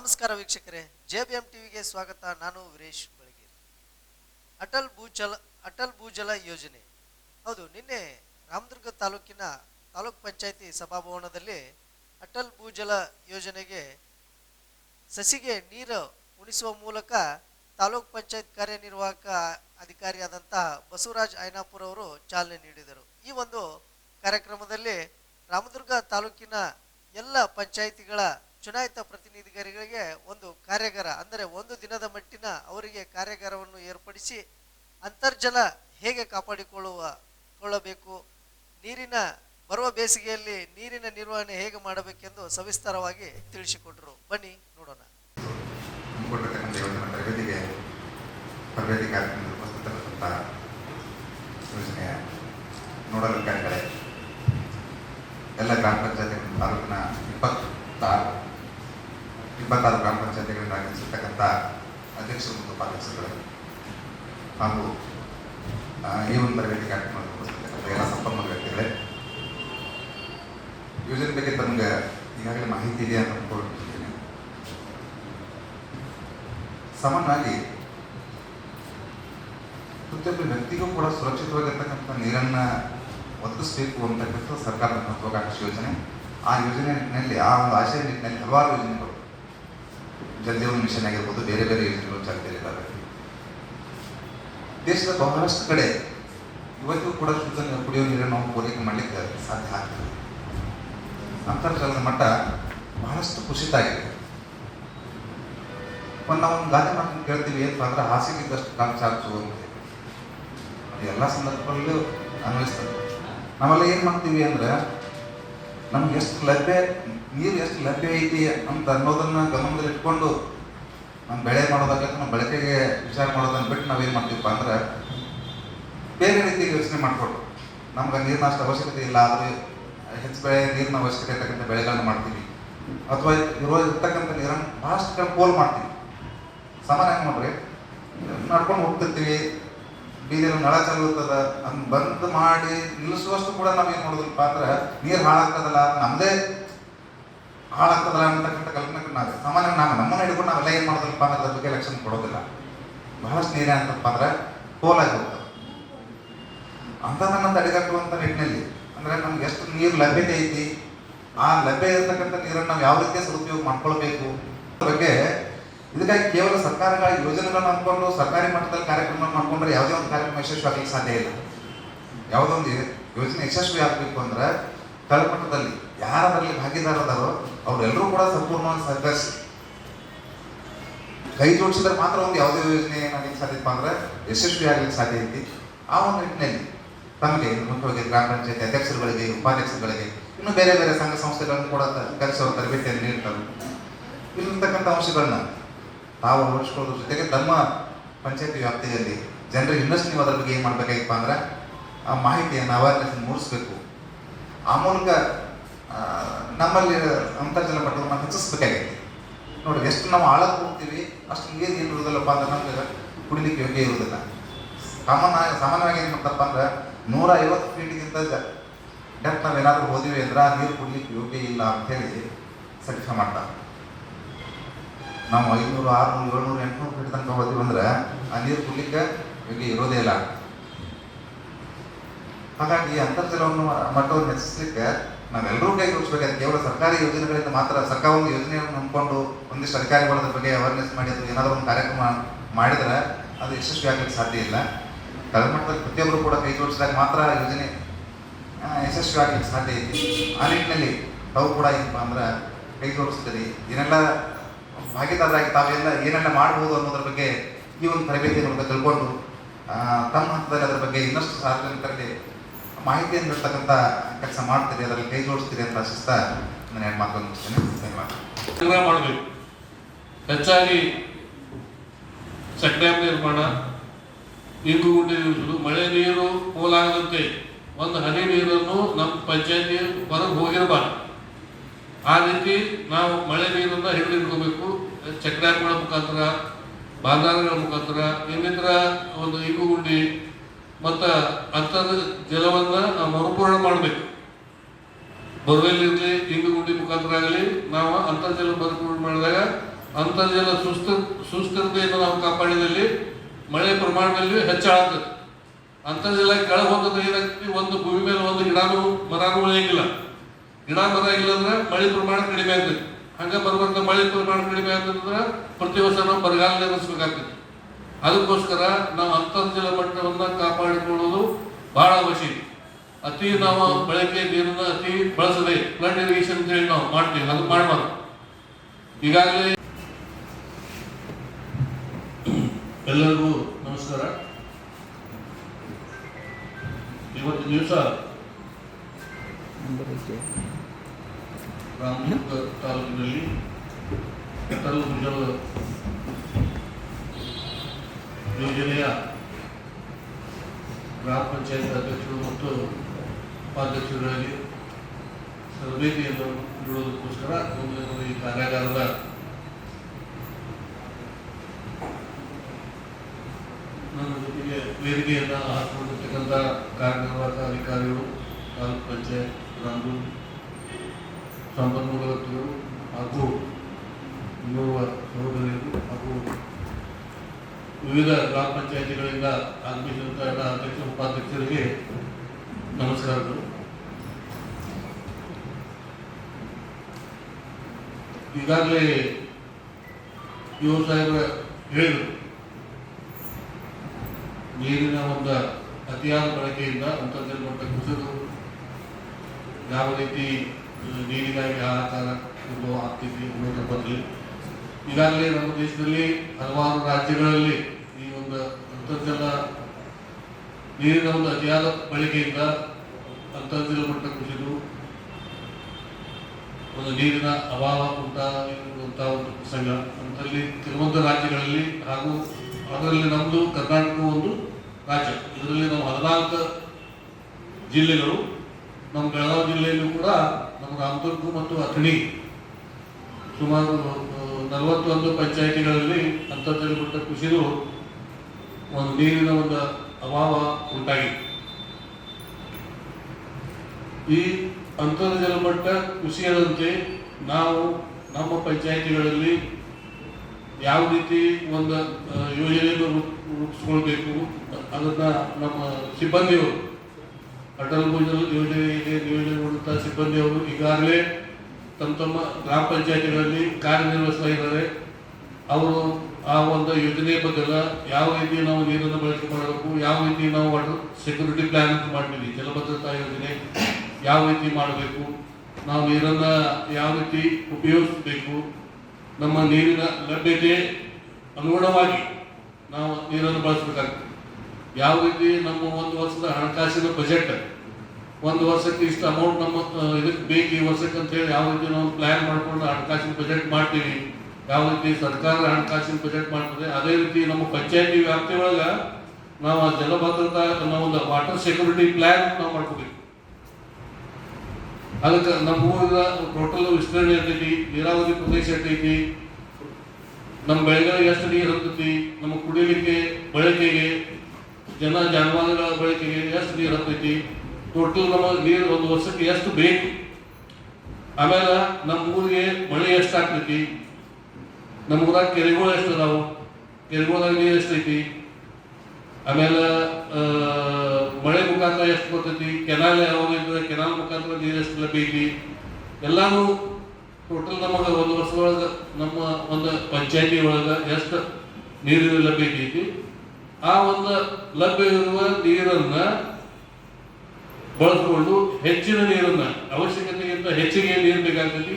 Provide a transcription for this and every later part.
ನಮಸ್ಕಾರ ವೀಕ್ಷಕರೇ. J B M ಟಿವಿಗೆ ಸ್ವಾಗತ. ನಾನು ವೀರೇಶ್ ಬಳಗೇರಿ ಅಟಲ್ ಭೂಜಲ ಅಟಲ್ ಭೂಜಲ ಯೋಜನೆ. ಹೌದು, ನಿನ್ನೆ ರಾಮದುರ್ಗ ತಾಲೂಕಿನ ತಾಲೂಕ್ ಪಂಚಾಯತಿ ಸಭಾಭವನದಲ್ಲಿ ಅಟಲ್ ಭೂಜಲ ಯೋಜನೆಗೆ ಸಸಿಗೆ ನೀರು ಉಣಿಸುವ ಮೂಲಕ ತಾಲೂಕ್ ಪಂಚಾಯತ್ ಕಾರ್ಯನಿರ್ವಾಹಕ ಅಧಿಕಾರಿಯಾದಂತಹ ಬಸವರಾಜ್ ಐನಾಪುರ್ ಅವರು ಚಾಲನೆ ನೀಡಿದರು. ಈ ಒಂದು ಕಾರ್ಯಕ್ರಮದಲ್ಲಿ ರಾಮದುರ್ಗ ತಾಲೂಕಿನ ಎಲ್ಲ ಪಂಚಾಯಿತಿಗಳ ಚುನಾಯಿತ ಪ್ರತಿನಿಧಿಗಳಿಗೆ ಒಂದು ಕಾರ್ಯಾಗಾರ, ಅಂದರೆ ಒಂದು ದಿನದ ಮಟ್ಟಿನ ಅವರಿಗೆ ಕಾರ್ಯಾಗಾರವನ್ನು ಏರ್ಪಡಿಸಿ ಅಂತರ್ಜಲ ಹೇಗೆ ಕಾಪಾಡಿಕೊಳ್ಳುವ, ಕೊಳ್ಳಬೇಕು, ನೀರಿನ ಬರುವ ಬೇಸಿಗೆಯಲ್ಲಿ ನೀರಿನ ನಿರ್ವಹಣೆ ಹೇಗೆ ಮಾಡಬೇಕೆಂದು ಸವಿಸ್ತಾರವಾಗಿ ತಿಳಿಸಿಕೊಟ್ರು. ಬನ್ನಿ, ನೋಡೋಣ. ಎಲ್ಲ ಗ್ರಾಮ ಪಂಚಾಯತಿ ತಾಲೂಕಿನ ಇಪ್ಪತ್ತಾರು ಇಪ್ಪತ್ತಾರು ಗ್ರಾಮ ಪಂಚಾಯತಿಗಳಿಂದ ಆಗಮಿಸಿರ್ತಕ್ಕಂಥ ಅಧ್ಯಕ್ಷರು ಮತ್ತು ಹಾಗೂ ಈ ಒಂದು ತರಬೇತಿ ಕಾರ್ಯಕ್ರಮದಲ್ಲಿ ಎಲ್ಲ ಸಂಪನ್ಮೂಲ ವ್ಯಕ್ತಿಗಳೇ ಯೋಜನೆ ಬಗ್ಗೆ ತಮಗೆ ಈಗಾಗಲೇ ಮಾಹಿತಿ ಇದೆ ಅಂತ ಅಂದ್ಕೊಳ್ತಿದ್ದೀನಿ ಸಾಮಾನ್ಯವಾಗಿ ಪ್ರತಿಯೊಬ್ಬ ವ್ಯಕ್ತಿಗೂ ಕೂಡ ಸುರಕ್ಷಿತವಾಗಿರ್ತಕ್ಕಂಥ ನೀರನ್ನು ಒದಗಿಸಬೇಕು ಅಂತಕ್ಕಂಥ ಸರ್ಕಾರದ ಮಹತ್ವಾಕಾಂಕ್ಷಿ ಯೋಜನೆ ಆ ಯೋಜನೆ ನಿಟ್ಟಿನಲ್ಲಿ ಆ ಒಂದು ಆಶಯ ನಿಟ್ಟಿನಲ್ಲಿ ಹಲವಾರು ಯೋಜನೆಗಳು ಜಲಜೀವನ ಮಿಷನ್ ಆಗಿರ್ಬೋದು ಬೇರೆ ಬೇರೆ ಯೋಜನೆಗಳು ಚಾಲ್ತಿಯಲ್ಲಿದ್ದಾವೆ ದೇಶದ ಬಹಳಷ್ಟು ಕಡೆ ಇವತ್ತಿಗೂ ಕೂಡ ಶುದ್ಧ ಕುಡಿಯುವ ನೀರನ್ನು ನಾವು ಪೂರೈಕೆ ಮಾಡಲಿಕ್ಕೆ ಸಾಧ್ಯ ಆಗ್ತದೆ ಅಂತರ್ಜಲದ ಮಟ್ಟ ಬಹಳಷ್ಟು ಕುಸಿತ ಆಗಿದೆ. ಒಂದು ನಾವು ಒಂದು ಗಾದೆ ಮಾತನ್ನು ಕೇಳ್ತೀವಿ ಏನಪ್ಪ ಅಂದ್ರೆ ಹಾಸಿಗಿದ್ದಷ್ಟು ಕಾಲು ಚಾಚು ಅಂತ. ಎಲ್ಲ ಸಂದರ್ಭಗಳಲ್ಲೂ ಅನ್ವಯಿಸ್ತದೆ. ನಾವೆಲ್ಲ ಏನು ಮಾಡ್ತೀವಿ ಅಂದ್ರೆ ನಮ್ಗೆ ಎಷ್ಟು ಲಭ್ಯ, ನೀರು ಎಷ್ಟು ಲಭ್ಯ ಐತಿ ಅಂತ ಅನ್ನೋದನ್ನ ಗಮನದಲ್ಲಿಟ್ಕೊಂಡು ನಮ್ಮ ಬೆಳೆ ಮಾಡೋದಾಗತ್ತೆ ನಮ್ಮ ಬಳಕೆಗೆ ವಿಚಾರ ಮಾಡೋದನ್ನ ಬಿಟ್ಟು ನಾವೇನು ಮಾಡ್ತೀವಪ್ಪ ಅಂದ್ರೆ ಬೇರೆ ರೀತಿ ಯೋಚನೆ ಮಾಡಿಕೊಟ್ಟು ನಮ್ಗೆ ನೀರಿನ ಅಷ್ಟು ಅವಶ್ಯಕತೆ ಇಲ್ಲ, ಆದ್ರೆ ಹೆಚ್ಚು ಬೆಳೆ ನೀರಿನ ಅವಶ್ಯಕತೆ ಇರ್ತಕ್ಕಂಥ ಬೆಳೆಗಳನ್ನ ಮಾಡ್ತೀವಿ. ಅಥವಾ ಇರೋ ಇರ್ತಕ್ಕಂಥ ನೀರನ್ನು ಭಾಳಷ್ಟು ಕಡೆ ಪೋಲ್ ಮಾಡ್ತೀವಿ. ಸಮಾನ ಹೆಂಗ್ ನೋಡ್ರಿ, ನಡ್ಕೊಂಡು ಹೋಗ್ತಿರ್ತೀವಿ ಬೀದಿಯಲ್ಲಿ ನಳ ಚಲುತ್ತದ ಅದನ್ನ ಬಂದ್ ಮಾಡಿ ನಿಲ್ಲಿಸುವಷ್ಟು ಕೂಡ ನಾವೇನು ಮಾಡೋದಿಲ್ಲಪ್ಪ ಅಂದ್ರೆ ನೀರು ಹಾಳಾಗ್ತದಲ್ಲ ನಮ್ಮದೇ ಹಾಳಾಗ್ತದಲ್ಲ ಅಂತಕ್ಕಂಥ ಕಲ್ಪನೆ ನಾವು ಸಾಮಾನ್ಯ ನಾವು ನಮ್ಮನ್ನ ಹಿಡ್ಕೊಂಡು ನಾವೆಲ್ಲ ಏನು ಮಾಡೋದಿಲ್ಲಪ್ಪ ಅಂದ್ರೆ ಅದ್ರ ಬಗ್ಗೆ ಎಲೆಕ್ಷನ್ ಕೊಡೋದಿಲ್ಲ. ಬಹಳಷ್ಟು ನೀರೇ ಅಂತಪ್ಪ ಅಂದ್ರೆ ಹೋಗ್ತದೆ. ಅಂಥದನ್ನ ತಡೆಗಟ್ಟುವಂಥ ನಿಟ್ಟಿನಲ್ಲಿ ಅಂದ್ರೆ ನಮ್ಗೆ ಎಷ್ಟು ನೀರು ಲಭ್ಯತೆ ಐತಿ, ಆ ಲಭ್ಯ ಇರತಕ್ಕಂಥ ನೀರನ್ನು ನಾವು ಯಾವ ರೀತಿಯ ಸದುಪಯೋಗ ಮಾಡ್ಕೊಳ್ಬೇಕು ಅದ್ರ ಬಗ್ಗೆ ಇದಕ್ಕಾಗಿ ಕೇವಲ ಸರ್ಕಾರಗಳ ಯೋಜನೆಗಳನ್ನ ಹಾಕೊಂಡು ಸರ್ಕಾರಿ ಮಟ್ಟದಲ್ಲಿ ಕಾರ್ಯಕ್ರಮ ಮಾಡ್ಕೊಂಡ್ರೆ ಯಾವುದೇ ಒಂದು ಕಾರ್ಯಕ್ರಮ ಯಶಸ್ವಿ ಆಗ್ಲಿಕ್ಕೆ ಸಾಧ್ಯ ಇಲ್ಲ. ಯಾವುದೋ ಒಂದು ಯೋಜನೆ ಯಶಸ್ವಿ ಆಗಬೇಕು ಅಂದ್ರೆ ತಳಮಟ್ಟದಲ್ಲಿ ಯಾರು ಅದರಲ್ಲಿ ಭಾಗಿದಾರದಾರೋ ಅವರೆಲ್ಲರೂ ಕೂಡ ಸಂಪೂರ್ಣವಾಗಿ ಸಹಕರಿಸಿ. ಕೈ ಜೋಡಿಸಿದ್ರೆ ಮಾತ್ರ ಒಂದು ಯಾವುದೇ ಯೋಜನೆ ಏನಾಗಲಿಕ್ಕೆ ಸಾಧ್ಯಪ್ಪ ಅಂದ್ರೆ ಯಶಸ್ವಿ ಆಗ್ಲಿಕ್ಕೆ ಸಾಧ್ಯ ಐತಿ. ಆ ಒಂದು ನಿಟ್ಟಿನಲ್ಲಿ ತಮಗೆ ಮುಖ್ಯವಾಗಿ ಗ್ರಾಮ ಪಂಚಾಯತಿ ಅಧ್ಯಕ್ಷರುಗಳಿಗೆ, ಉಪಾಧ್ಯಕ್ಷರುಗಳಿಗೆ, ಇನ್ನು ಬೇರೆ ಬೇರೆ ಸಂಘ ಸಂಸ್ಥೆಗಳನ್ನು ಕೂಡ ಕರೆಸುವ ತರಬೇತಿಯನ್ನು ನೀಡ್ತಾರೆ. ಇಲ್ಲಿರ್ತಕ್ಕಂಥ ಅಂಶಗಳನ್ನ ತಾವು ಉಳಿಸ್ಕೊಳ್ಳೋದ್ರ ಜೊತೆಗೆ ತಮ್ಮ ಪಂಚಾಯತಿ ವ್ಯಾಪ್ತಿಯಲ್ಲಿ ಜನರಿಗೆ ಇನ್ನಷ್ಟು ನೀವು ಅದ್ರ ಬಗ್ಗೆ ಏನು ಮಾಡಬೇಕಾಗಿಪ್ಪ ಅಂದ್ರೆ ಆ ಮಾಹಿತಿಯನ್ನು ಅವೇರ್ನೆಸ್ ಮೂಡಿಸ್ಬೇಕು. ಆ ಮೂಲಕ ನಮ್ಮಲ್ಲಿ ಅಂತರ್ಜಲ ಮಟ್ಟವನ್ನು ಹೆಚ್ಚಿಸ್ಬೇಕಾಗೈತಿ ನೋಡಿ, ಎಷ್ಟು ನಾವು ಆಳಕ್ಕೆ ಹೋಗ್ತೀವಿ, ಅಷ್ಟು ನೀರು ಏನು ಇರೋದಿಲ್ಲಪ್ಪ ಅಂದ್ರೆ ನಮ್ಗೆ ಕುಡಿಲಿಕ್ಕೆ ಯೋಗ್ಯ ಇರೋದಿಲ್ಲ ಸಾಮಾನ್ಯ, ಸಾಮಾನ್ಯವಾಗಿ ಏನು ಮಾಡ್ತಪ್ಪ ಅಂದ್ರೆ ನೂರ ಐವತ್ತು ಫೀಟ್ಗಿಂತ ಡೆಪ್ ನಾವು ಏನಾದರೂ ಹೋದಿವಿ ಅಂದ್ರೆ ಆ ನೀರು ಕುಡಿಲಿಕ್ಕೆ ಯೋಗ್ಯ ಇಲ್ಲ ಅಂತೇಳಿ ಸರ್ಟಿಫೈ ಮಾಡ್ತಾರೆ. ನಾವು ಐನೂರು, ಆರುನೂರು, ಏಳ್ನೂರು, ಎಂಟುನೂರು ಫೀಟ್ ತನಕ ಹೋಗ್ತೀವಿ ಅಂದ್ರೆ ಆ ನೀರು ಕುಡಿಲಿಕ್ಕೆ ಇಲ್ಲಿ ಇರೋದೇ ಇಲ್ಲ. ಹಾಗಾಗಿ ಅಂತರ್ಜಲವನ್ನು ಮಟ್ಟವನ್ನು ಹೆಚ್ಚಿಸಲಿಕ್ಕೆ ನಾವೆಲ್ಲರೂ ಕೈ ಜೋಡಿಸ್ಬೇಕಾದ್ರೆ ಕೇವಲ ಸರ್ಕಾರಿ ಯೋಜನೆಗಳಿಂದ ಮಾತ್ರ, ಸರ್ಕಾರ ಒಂದು ಯೋಜನೆಯನ್ನು ನಂಬಿಕೊಂಡು ಒಂದಿಷ್ಟು ಅಧಿಕಾರಿಗಳ ಬಗ್ಗೆ ಅವೇರ್ನೆಸ್ ಮಾಡಿ ಅಥವಾ ಏನಾದರೂ ಒಂದು ಕಾರ್ಯಕ್ರಮ ಮಾಡಿದರೆ ಅದು ಯಶಸ್ವಿ ಆಗಲಿಕ್ಕೆ ಸಾಧ್ಯ ಇಲ್ಲ. ತಳಮಟ್ಟದಲ್ಲಿ ಪ್ರತಿಯೊಬ್ಬರು ಕೂಡ ಕೈ ಜೋಡಿಸಿದಾಗ ಮಾತ್ರ ಯೋಜನೆ ಯಶಸ್ವಿ ಆಗಲಿಕ್ಕೆ ಸಾಧ್ಯ ಐತಿ ಆ ನಿಟ್ಟಿನಲ್ಲಿ ತಾವು ಕೂಡ ಏನಪ್ಪ ಅಂದ್ರೆ ಕೈ ಜೋಡಿಸ್ತೀರಿ ಏನೆಲ್ಲ ಭಾಗಿದಾರರಾಗಿ ತಾವೆಲ್ಲ ಏನೆಲ್ಲ ಮಾಡ್ಬೋದು ಅನ್ನೋದ್ರ ಬಗ್ಗೆ ಈ ಒಂದು ತರಬೇತಿ ಮೂಲಕ ತಿಳ್ಕೊಂಡು ತಮ್ಮ ಹಂತದಲ್ಲಿ ಅದರ ಬಗ್ಗೆ ಇನ್ನಷ್ಟು ಸಾರ್ವಜನಿಕರಿಗೆ ಮಾಹಿತಿಯನ್ನು ನೀಡ್ತಕ್ಕಂಥ ಕೆಲಸ ಮಾಡ್ತೀರಿ, ಅದರಲ್ಲಿ ಕೈ ಜೋಡಿಸ್ತೀರಿ ಅಂತ ಆಶಿಸ್ತಾ ನಾನು ಎರಡು ಮಾತನ್ನು ಮುಗಿಸ್ತೇನೆ. ಧನ್ಯವಾದ. ಮಾಡಬೇಕು. ಹೆಚ್ಚಾಗಿ ಸಕ್ರಿಯ ನಿರ್ಮಾಣ ನೀರು ಗುಂಡಿ ನಿರ್ಮಿಸುವುದು, ಮಳೆ ನೀರು ಪೋಲಾಗದಂತೆ ಒಂದು ಹನಿ ನೀರನ್ನು ನಮ್ಮ ಪಂಚಾಯತಿ ಹೊರಗೆ ಹೋಗಿರಬಾರ್ದು. ಆ ರೀತಿ ನಾವು ಮಳೆ ನೀರನ್ನು ಹಿಡಿದಿಟ್ಕೋಬೇಕು ಚೆಕ್ ಡ್ಯಾಮ್ಗಳ ಮುಖಾಂತರ ಬಾಂಧಾರಗಳ ಮುಖಾಂತರ, ಇನ್ನಿತರ ಒಂದು ಇಂಗು ಗುಂಡಿ ಮತ್ತು ಅಂತರ್ ಜಲವನ್ನು ನಾವು ಮರುಪೂರಣ ಮಾಡಬೇಕು. ಬೋರ್ವೆಲ್ ಇರಲಿ ಇಂಗು ಗುಂಡಿ ಮುಖಾಂತರ ಆಗಲಿ, ನಾವು ಅಂತರ್ಜಲ ಮರುಪೂರಣ ಮಾಡಿದಾಗ ಅಂತರ್ಜಲ ಸುಸ್ಥ ಸುಸ್ಥಿರತೆಯನ್ನು ನಾವು ಕಾಪಾಡಿದಲ್ಲಿ ಮಳೆ ಪ್ರಮಾಣದಲ್ಲಿ ಹೆಚ್ಚಳ ಆಗ್ತದೆ ಅಂತರ್ಜಲ ಕೆಳಗೆ ಹೋದ್ರೆ ಏನಾಗ್ತದೆ? ಒಂದು ಭೂಮಿ ಮೇಲೆ ಒಂದು ಗಿಡನೂ ಮರನೂ ಉಳಿಯಂಗಿಲ್ಲ. ಗಿಡ ಮರ ಇಲ್ಲಂದ್ರೆ ಮಳೆ ಪ್ರಮಾಣ ಕಡಿಮೆ ಆಗ್ತದೆ. ಹಂಗ ಬರುವಂತ ಮಳೆ ಪ್ರಮಾಣ ಕಡಿಮೆ ಆಗ್ತದಂದ್ರೆ ಪ್ರತಿ ವರ್ಷ ನಾವು ಬರಗಾಲ ನಿರ್ಮಿಸ್ಬೇಕಾಗ್ತದೆ. ಅದಕ್ಕೋಸ್ಕರ ನಾವು ಅಂತರ್ಜಲ ಮಟ್ಟವನ್ನ ಕಾಪಾಡಿಕೊಳ್ಳೋದು ಬಹಳ ಅವಶ್ಯಕ ಅತಿ ನಾವು ಬಳಕೆ ನೀರನ್ನ ಅತಿ ಬಳಸದೆ ಫ್ಲಡ್ ಇರಿಗೇಷನ್ ಅಂತ ಹೇಳಿ ನಾವು ಮಾಡ್ತೀವಿ. ಅದು ಮಾಡಬಾರ್ದು. ಈಗಾಗಲೇ ಎಲ್ಲರಿಗೂ ನಮಸ್ಕಾರ. ಇವತ್ತು ದಿವಸ ರಾಮದುರ್ಗ ತಾಲೂಕಿನಲ್ಲಿ ಅಟಲ್ ಭುಜಲ್ ಯೋಜನೆಯ ಗ್ರಾಮ ಪಂಚಾಯತ್ ಅಧ್ಯಕ್ಷರು ಮತ್ತು ಉಪಾಧ್ಯಕ್ಷರುಗಳಿಗೆ ತರಬೇತಿಯನ್ನು ನೀಡುವುದಕ್ಕೋಸ್ಕರ ಒಂದು ಈ ಕಾರ್ಯಾಗಾರದ ನನ್ನ ಜೊತೆಗೆ ವೇದಿಕೆಯನ್ನು ಹಾಕಿಕೊಂಡಿರ್ತಕ್ಕಂಥ ಕಾರ್ಯನಿರ್ವಾಹಕ ಅಧಿಕಾರಿಗಳು, ತಾಲೂಕು ಪಂಚಾಯತ್ ಸಂಪನ್ಮೂಲ ವ್ಯಕ್ತಿಗಳು ಹಾಗೂ ಯುವ ಹಾಗೂ ವಿವಿಧ ಗ್ರಾಮ ಪಂಚಾಯತಿಗಳಿಂದ ಆಗಮಿಸಿದಂಥ ಎಲ್ಲ ಅಧ್ಯಕ್ಷ, ಉಪಾಧ್ಯಕ್ಷರಿಗೆ ನಮಸ್ಕಾರಗಳು. ಈಗಾಗಲೇ ಯುವ ಸಾಹೇಬರ ಹೇಳಿದರು, ನೀರಿನ ಒಂದು ಅತಿಯಾದ ಬಳಕೆಯಿಂದ ಅಂತರ್ಜಲ ಮಟ್ಟ ಕುಸಿದು ಯಾವ ರೀತಿ ನೀರಿಗಾಗಿ ಹಾಹಾಕಾರ ಉದ್ಭವ ಆಗ್ತಿದೆ ಅನ್ನೋದ್ರ ಬಗ್ಗೆ. ಈಗಾಗಲೇ ನಮ್ಮ ದೇಶದಲ್ಲಿ ಹಲವಾರು ರಾಜ್ಯಗಳಲ್ಲಿ ಈ ಒಂದು ಅಂತರ್ಜಲ ನೀರಿನ ಒಂದು ಅತಿಯಾದ ಬಳಕೆಯಿಂದ ಅಂತರ್ಜಲ ಮಟ್ಟ ಕುಸಿದು ಒಂದು ನೀರಿನ ಅಭಾವ ಉಂಟಾಗಿರುವಂತಹ ಒಂದು ಪ್ರಸಂಗ. ಅಂತಲ್ಲಿ ಕೆಲವೊಂದು ರಾಜ್ಯಗಳಲ್ಲಿ ಹಾಗೂ ಅದರಲ್ಲಿ ನಮ್ಮದು ಕರ್ನಾಟಕ ಒಂದು ರಾಜ್ಯ. ಇದರಲ್ಲಿ ನಾವು ಹದಿನಾಲ್ಕು ಜಿಲ್ಲೆಗಳು, ನಮ್ಮ ಬೆಳಗಾವಿ ಜಿಲ್ಲೆಯಲ್ಲೂ ಕೂಡ ನಮ್ಮ ರಾಮದುರ್ಗ ಮತ್ತು ಅಥಣಿ. ಸುಮಾರು ನಲವತ್ತೊಂದು ಪಂಚಾಯಿತಿಗಳಲ್ಲಿ ಅಂತರ್ಜಲ ಮಟ್ಟ ಕುಸಿದು ಒಂದು ನೀರಿನ ಒಂದು ಅಭಾವ ಉಂಟಾಗಿದೆ. ಈ ಅಂತರ್ಜಲ ಮಟ್ಟ ಕುಸಿಯದಂತೆ ನಾವು ನಮ್ಮ ಪಂಚಾಯಿತಿಗಳಲ್ಲಿ ಯಾವ ರೀತಿ ಒಂದು ಯೋಜನೆಯನ್ನು ರೂಪ್- ರೂಪಿಸ್ಕೊಳ್ಬೇಕು, ಅದನ್ನ ನಮ್ಮ ಸಿಬ್ಬಂದಿಯವರು ಅಟಲ್ ಭೂಜಲ್ ಯೋಜನೆಗೆ ನಿಯೋಜನೆಗೊಂಡಂತಹ ಸಿಬ್ಬಂದಿಯವರು ಈಗಾಗಲೇ ತಮ್ಮ ತಮ್ಮ ಗ್ರಾಮ ಪಂಚಾಯತಿಗಳಲ್ಲಿ ಕಾರ್ಯನಿರ್ವಹಿಸ್ತಾ ಇದ್ದಾರೆ ಅವರು ಆ ಒಂದು ಯೋಜನೆ ಬಗ್ಗೆ ಯಾವ ರೀತಿ ನಾವು ನೀರನ್ನು ಬಳಕೆ ಮಾಡಬೇಕು ಯಾವ ರೀತಿ ನಾವು ವಾಟರ್ ಸೆಕ್ಯೂರಿಟಿ ಪ್ಲಾನ್ ಅಂತ ಮಾಡ್ತೀವಿ, ಜಲಭದ್ರತಾ ಯೋಜನೆ ಯಾವ ರೀತಿ ಮಾಡಬೇಕು, ನಾವು ನೀರನ್ನು ಯಾವ ರೀತಿ ಉಪಯೋಗಿಸಬೇಕು, ನಮ್ಮ ನೀರಿನ ಲಭ್ಯತೆ ಅನುಗುಣವಾಗಿ ನಾವು ನೀರನ್ನು ಬಳಸಬೇಕಾಗ್ತದೆ. ಯಾವ ರೀತಿ ನಮ್ಮ ಒಂದು ವರ್ಷದ ಹಣಕಾಸಿನ ಬಜೆಟ್ ಒಂದು ವರ್ಷಕ್ಕೆ ಇಷ್ಟು ಅಮೌಂಟ್ ನಮ್ಮ ಇದಕ್ಕೆ ಬೇಕು ಈ ವರ್ಷಕ್ಕೆ ಅಂತ ಹೇಳಿ ಯಾವ ರೀತಿ ನಾವು ಪ್ಲಾನ್ ಮಾಡ್ಕೊಂಡು ಹಣಕಾಸಿನ ಬಜೆಟ್ ಮಾಡ್ತೀವಿ, ಯಾವ ರೀತಿ ಸರ್ಕಾರದ ಹಣಕಾಸಿನ ಬಜೆಟ್ ಮಾಡ್ತದೆ, ಅದೇ ರೀತಿ ನಮ್ಮ ಪಂಚಾಯತಿ ವ್ಯಾಪ್ತಿ ಒಳಗೆ ನಾವು ಜಲಭದ್ರತಾ ನಾವು ಒಂದು ವಾಟರ್ ಸೆಕ್ಯೂರಿಟಿ ಪ್ಲಾನ್ ನಾವು ಮಾಡ್ಕೋಬೇಕು. ಅದಕ್ಕೆ ನಮ್ಮ ಊರಿನ ಟೋಟಲ್ ವಿಸ್ತರಣೆ ಇರ್ತೈತಿ, ನೀರಾವರಿ ಪ್ರದೇಶ ಇರ್ತೈತಿ, ನಮ್ಮ ಬೆಳೆಗಳಿಗೆ ಎಷ್ಟು ನೀರು ಇರ್ತೈತಿ ನಮ್ಮ ಕುಡಿಯಲಿಕ್ಕೆ ಬಳಕೆಗೆ ಜನ ಜಾನುವಾರುಗಳ ಬಳಕೆಗೆ ಎಷ್ಟು ನೀರು ಹತ್ತೈತಿ? ಟೋಟಲ್ ನಮಗೆ ನೀರು ಒಂದು ವರ್ಷಕ್ಕೆ ಎಷ್ಟು ಬೇಕು? ಆಮೇಲೆ ನಮ್ಮ ಊರಿಗೆ ಮಳೆ ಎಷ್ಟು ಆಗ್ತೈತಿ? ನಮ್ಮ ಊರಾಗ ಕೆರೆಗಳು ಎಷ್ಟು ಅದಾವು? ಕೆರೆಗಳಾಗ ನೀರು ಎಷ್ಟೈತಿ? ಆಮೇಲೆ ಮಳೆ ಮುಖಾಂತರ ಎಷ್ಟು ಬರ್ತೈತಿ? ಕೆನಾಲ್ ಯಾವಾಗ ಇದ್ರೆ ಕೆನಾಲ್ ಮುಖಾಂತರ ನೀರು ಎಷ್ಟು ಲಭ್ಯ ಐತಿ ಎಲ್ಲಾನು ಟೋಟಲ್ ನಮಗೆ ಒಂದು ವರ್ಷದೊಳಗೆ ನಮ್ಮ ಒಂದು ಪಂಚಾಯತಿ ಒಳಗೆ ಎಷ್ಟು ನೀರು ಲಭ್ಯ ಐತಿ? ಆ ಒಂದು ಲಭ್ಯವಿರುವ ನೀರನ್ನ ಬಳಸಿಕೊಂಡು ಹೆಚ್ಚಿನ ನೀರನ್ನ ಅವಶ್ಯಕತೆಗಿಂತ ಹೆಚ್ಚಿಗೆ ನೀರು ಬೇಕಾಗ್ತದೆ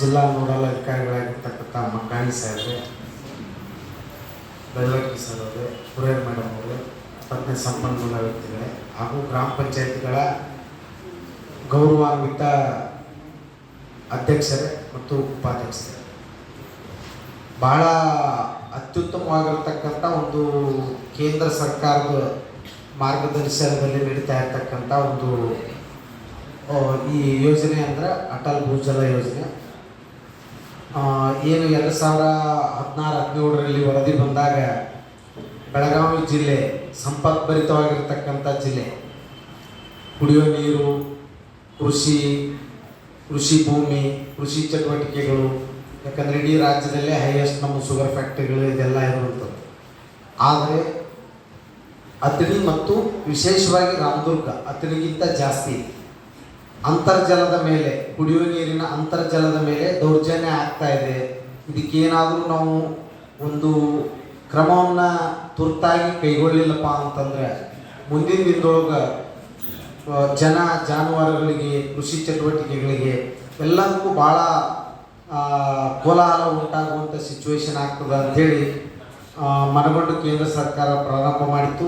ಜಿಲ್ಲಾ ನೋಡಲ್ ಅಧಿಕಾರಿಗಳಾಗಿರ್ತಕ್ಕಂಥ ಮಕ್ಕಳ ಸಾಹೇಬ್ರೆ ಬೆಳವಟ್ಟಿ ಸರ್ ಅವರೇ ಪುರೇರ್ ಮೇಡಮ್ ಅವರು, ಪತ್ನಿ ಸಂಪನ್ಮೂಲ ವ್ಯಕ್ತಿಗಳೇ, ಹಾಗೂ ಗ್ರಾಮ ಪಂಚಾಯತ್ಗಳ ಗೌರವಾನ್ವಿತ ಅಧ್ಯಕ್ಷರೇ ಮತ್ತು ಉಪಾಧ್ಯಕ್ಷರೇ. ಭಾಳ ಅತ್ಯುತ್ತಮವಾಗಿರ್ತಕ್ಕಂಥ ಒಂದು ಕೇಂದ್ರ ಸರ್ಕಾರದ ಮಾರ್ಗದರ್ಶನದಲ್ಲಿ ನಡೀತಾ ಇರತಕ್ಕಂಥ ಒಂದು ಈ ಯೋಜನೆ ಅಂದ್ರೆ ಅಟಲ್ ಭೂಜಲ ಯೋಜನೆ. ಏನು ಎರಡು ಸಾವಿರ ಹದಿನಾರು, ಹದಿನೇಳರಲ್ಲಿ ವರದಿ ಬಂದಾಗ ಬೆಳಗಾವಿ ಜಿಲ್ಲೆ ಸಂಪತ್ಭರಿತವಾಗಿರ್ತಕ್ಕಂಥ ಜಿಲ್ಲೆ. ಕುಡಿಯೋ ನೀರು, ಕೃಷಿ ಕೃಷಿ ಭೂಮಿ, ಕೃಷಿ ಚಟುವಟಿಕೆಗಳು ಯಾಕಂದರೆ ಇಡೀ ರಾಜ್ಯದಲ್ಲೇ ಹೈಯೆಸ್ಟ್ ನಮ್ಮ ಶುಗರ್ ಫ್ಯಾಕ್ಟ್ರಿಗಳು ಇದೆಲ್ಲ ಇರುವಂಥದ್ದು. ಆದರೆ ಅತನಿ ಮತ್ತು ವಿಶೇಷವಾಗಿ ರಾಮದುರ್ಗ ಅತನಿಗಿಂತ ಜಾಸ್ತಿ ಅಂತರ್ಜಲದ ಮೇಲೆ, ಕುಡಿಯುವ ನೀರಿನ ಅಂತರ್ಜಲದ ಮೇಲೆ ದೌರ್ಜನ್ಯ ಆಗ್ತಾ ಇದೆ. ಇದಕ್ಕೇನಾದರೂ ನಾವು ಒಂದು ಕ್ರಮವನ್ನು ತುರ್ತಾಗಿ ಕೈಗೊಳ್ಳಿಲ್ಲಪ್ಪ ಅಂತಂದರೆ ಮುಂದಿನ ದಿನದೊಳಗೆ ಜನ ಜಾನುವಾರುಗಳಿಗೆ, ಕೃಷಿ ಚಟುವಟಿಕೆಗಳಿಗೆ ಎಲ್ಲದಕ್ಕೂ ಭಾಳ ಕೋಲಾಹಲ ಉಂಟಾಗುವಂಥ ಸಿಚುವೇಶನ್ ಆಗ್ತದೆ ಅಂಥೇಳಿ ಮನಗೊಂಡು ಕೇಂದ್ರ ಸರ್ಕಾರ ಪ್ರಾರಂಭ ಮಾಡಿತ್ತು.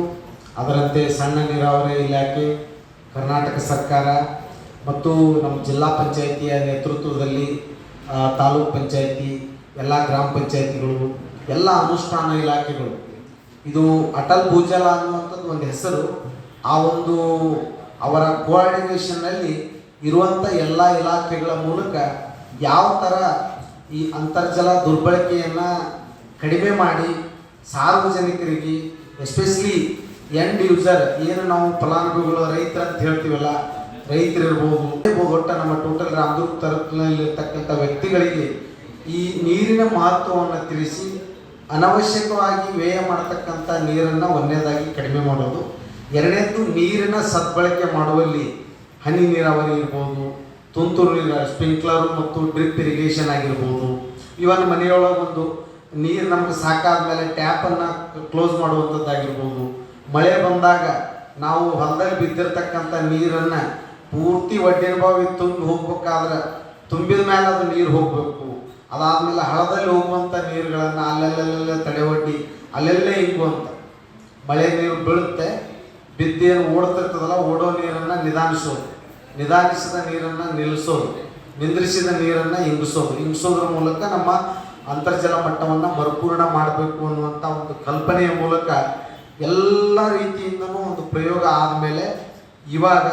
ಅದರಂತೆ ಸಣ್ಣ ನೀರಾವರಿ ಇಲಾಖೆ, ಕರ್ನಾಟಕ ಸರ್ಕಾರ ಮತ್ತು ನಮ್ಮ ಜಿಲ್ಲಾ ಪಂಚಾಯಿತಿಯ ನೇತೃತ್ವದಲ್ಲಿ ತಾಲೂಕ್ ಪಂಚಾಯಿತಿ, ಎಲ್ಲ ಗ್ರಾಮ ಪಂಚಾಯಿತಿಗಳು, ಎಲ್ಲ ಅನುಷ್ಠಾನ ಇಲಾಖೆಗಳು. ಇದು ಅಟಲ್ ಭೂಜಲ ಅನ್ನುವಂಥದ್ದು ಒಂದು ಹೆಸರು. ಆ ಒಂದು ಅವರ ಕೋಆರ್ಡಿನೇಷನ್ನಲ್ಲಿ ಇರುವಂಥ ಎಲ್ಲ ಇಲಾಖೆಗಳ ಮೂಲಕ ಯಾವ ಥರ ಈ ಅಂತರ್ಜಲ ದುರ್ಬಳಕೆಯನ್ನು ಕಡಿಮೆ ಮಾಡಿ ಸಾರ್ವಜನಿಕರಿಗೆ ಎಸ್ಪೆಷಲಿ ಎಂಡ್ ಯೂಸರ್ ಏನು ನಾವು ಫಲಾನುಭವಿಗಳು, ರೈತರ ಅಂತ ಹೇಳ್ತೀವಲ್ಲ, ರೈತರಿರ್ಬೋದು, ಒಟ್ಟ ನಮ್ಮ ಟೋಟಲ್ ರಾಮದುರ್ಗ ತಾಲೂಕಿನಲ್ಲಿರ್ತಕ್ಕಂಥ ವ್ಯಕ್ತಿಗಳಿಗೆ ಈ ನೀರಿನ ಮಹತ್ವವನ್ನು ತಿಳಿಸಿ, ಅನವಶ್ಯಕವಾಗಿ ವ್ಯಯ ಮಾಡತಕ್ಕಂಥ ನೀರನ್ನು ಒಂದನೇದಾಗಿ ಕಡಿಮೆ ಮಾಡೋದು. ಎರಡನೇದು ನೀರಿನ ಸದ್ಬಳಕೆ ಮಾಡುವಲ್ಲಿ ಹನಿ ನೀರಾವರಿ ಇರ್ಬೋದು ತುಂತುರು ಸ್ಪ್ರಿಂಕ್ಲರ್ ಮತ್ತು ಡ್ರಿಪ್ ಇರಿಗೇಷನ್ ಆಗಿರ್ಬೋದು. ಇವನ್ ಮನೆಯೊಳಗೆ ಒಂದು ನೀರು ನಮ್ಗೆ ಸಾಕಾದ ಮೇಲೆ ಟ್ಯಾಪನ್ನು ಕ್ಲೋಸ್ ಮಾಡುವಂಥದ್ದಾಗಿರ್ಬೋದು. ಮಳೆ ಬಂದಾಗ ನಾವು ಹೊಲದಲ್ಲಿ ಬಿದ್ದಿರ್ತಕ್ಕಂಥ ನೀರನ್ನು ಪೂರ್ತಿ ಒಡ್ಡಿನ ಬಾವಿ ತುಂಬಿ ಹೋಗ್ಬೇಕಾದ್ರೆ ತುಂಬಿದ ಮೇಲೆ ಅದು ನೀರು ಹೋಗಬೇಕು. ಅದಾದಮೇಲೆ ಹಳದಲ್ಲಿ ಹೋಗುವಂಥ ನೀರುಗಳನ್ನು ಅಲ್ಲೆಲ್ಲೆಲ್ಲ ತಡೆ ಒಡ್ಡಿ ಅಲ್ಲೆಲ್ಲೇ ಇಂಗುವಂತ ಮಳೆ ನೀರು ಬೀಳುತ್ತೆ ಬಿದ್ದೇನು ಓಡ್ತಿರ್ತದಲ್ಲ, ಓಡೋ ನೀರನ್ನು ನಿಧಾನಿಸೋದು. ನಿಧಾನಿಸಿದ ನೀರನ್ನು ನಿಲ್ಲಿಸೋದು ನಿಂದ್ರಿಸಿದ ನೀರನ್ನು ಇಂಗಿಸೋದು ಇಂಗಿಸೋದ್ರ ಮೂಲಕ ನಮ್ಮ ಅಂತರ್ಜಲ ಮಟ್ಟವನ್ನು ಮರುಪೂರ್ಣ ಮಾಡಬೇಕು ಅನ್ನುವಂಥ ಒಂದು ಕಲ್ಪನೆಯ ಮೂಲಕ ಎಲ್ಲ ರೀತಿಯಿಂದನೂ ಒಂದು ಪ್ರಯೋಗ ಆದಮೇಲೆ ಇವಾಗ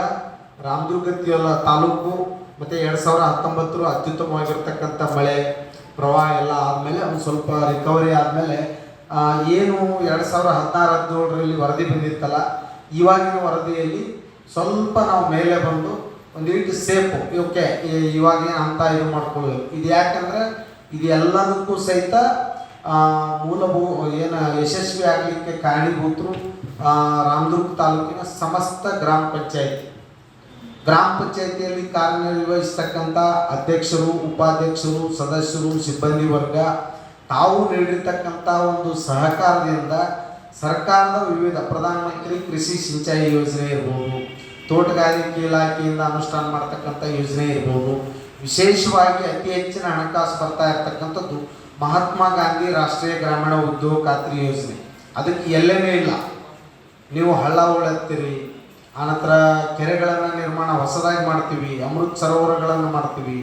ರಾಮದುರ್ಗ ತಿ- ತಾಲೂಕು ಮತ್ತು ಎರಡು ಸಾವಿರ ಹತ್ತೊಂಬತ್ತರ ಅತ್ಯುತ್ತಮವಾಗಿರ್ತಕ್ಕಂಥ ಮಳೆ, ಪ್ರವಾಹ ಎಲ್ಲ ಆದಮೇಲೆ ಒಂದು ಸ್ವಲ್ಪ ರಿಕವರಿ ಆದಮೇಲೆ ಏನು ಎರಡು ಸಾವಿರ ಹದಿನಾರು ಹದಿನೇಳರಲ್ಲಿ ವರದಿ ಬಂದಿತ್ತಲ್ಲ, ಇವಾಗಿನ ವರದಿಯಲ್ಲಿ ಸ್ವಲ್ಪ ನಾವು ಮೇಲೆ ಬಂದು ಒಂದು ರೀತಿ ಸೇಫು ಓಕೆ ಇವಾಗ ಅಂತ ಇದು ಮಾಡ್ಕೊಳ್ಬೇಕು ಇದು ಯಾಕಂದರೆ ಇದು ಎಲ್ಲದಕ್ಕೂ ಸಹಿತ ಮೂಲಭೂ, ಏನು ಯಶಸ್ವಿ ಆಗಲಿಕ್ಕೆ ಕಾರಣೀಭೂತರು ರಾಮದುರ್ಗ ತಾಲೂಕಿನ ಸಮಸ್ತ ಗ್ರಾಮ ಪಂಚಾಯಿತಿ. ಗ್ರಾಮ ಪಂಚಾಯತಿಯಲ್ಲಿ ಕಾರ್ಯನಿರ್ವಹಿಸ್ತಕ್ಕಂಥ ಅಧ್ಯಕ್ಷರು, ಉಪಾಧ್ಯಕ್ಷರು, ಸದಸ್ಯರು, ಸಿಬ್ಬಂದಿ ವರ್ಗ, ತಾವು ನೀಡಿರ್ತಕ್ಕಂಥ ಒಂದು ಸಹಕಾರದಿಂದ ಸರ್ಕಾರದ ವಿವಿಧ ಪ್ರಧಾನಮಂತ್ರಿ ಕೃಷಿ ಸಿಂಚಾಯಿ ಯೋಜನೆ ಇರ್ಬೋದು ತೋಟಗಾರಿಕೆ ಇಲಾಖೆಯಿಂದ ಅನುಷ್ಠಾನ ಮಾಡ್ತಕ್ಕಂಥ ಯೋಜನೆ ಇರ್ಬೋದು. ವಿಶೇಷವಾಗಿ ಅತಿ ಹೆಚ್ಚಿನ ಹಣಕಾಸು ಬರ್ತಾ ಇರತಕ್ಕಂಥದ್ದು ಮಹಾತ್ಮ ಗಾಂಧಿ ರಾಷ್ಟ್ರೀಯ ಗ್ರಾಮೀಣ ಉದ್ಯೋಗ ಖಾತ್ರಿ ಯೋಜನೆ. ಅದಕ್ಕೆ ಎಲ್ಲೇನೇ ಇಲ್ಲ. ನೀವು ಹಳ್ಳ ಉಳತ್ತೀರಿ ಆನಂತರ ಕೆರೆಗಳನ್ನು ನಿರ್ಮಾಣ ಹೊಸದಾಗಿ ಮಾಡ್ತೀವಿ, ಅಮೃತ್ ಸರೋವರಗಳನ್ನು ಮಾಡ್ತೀವಿ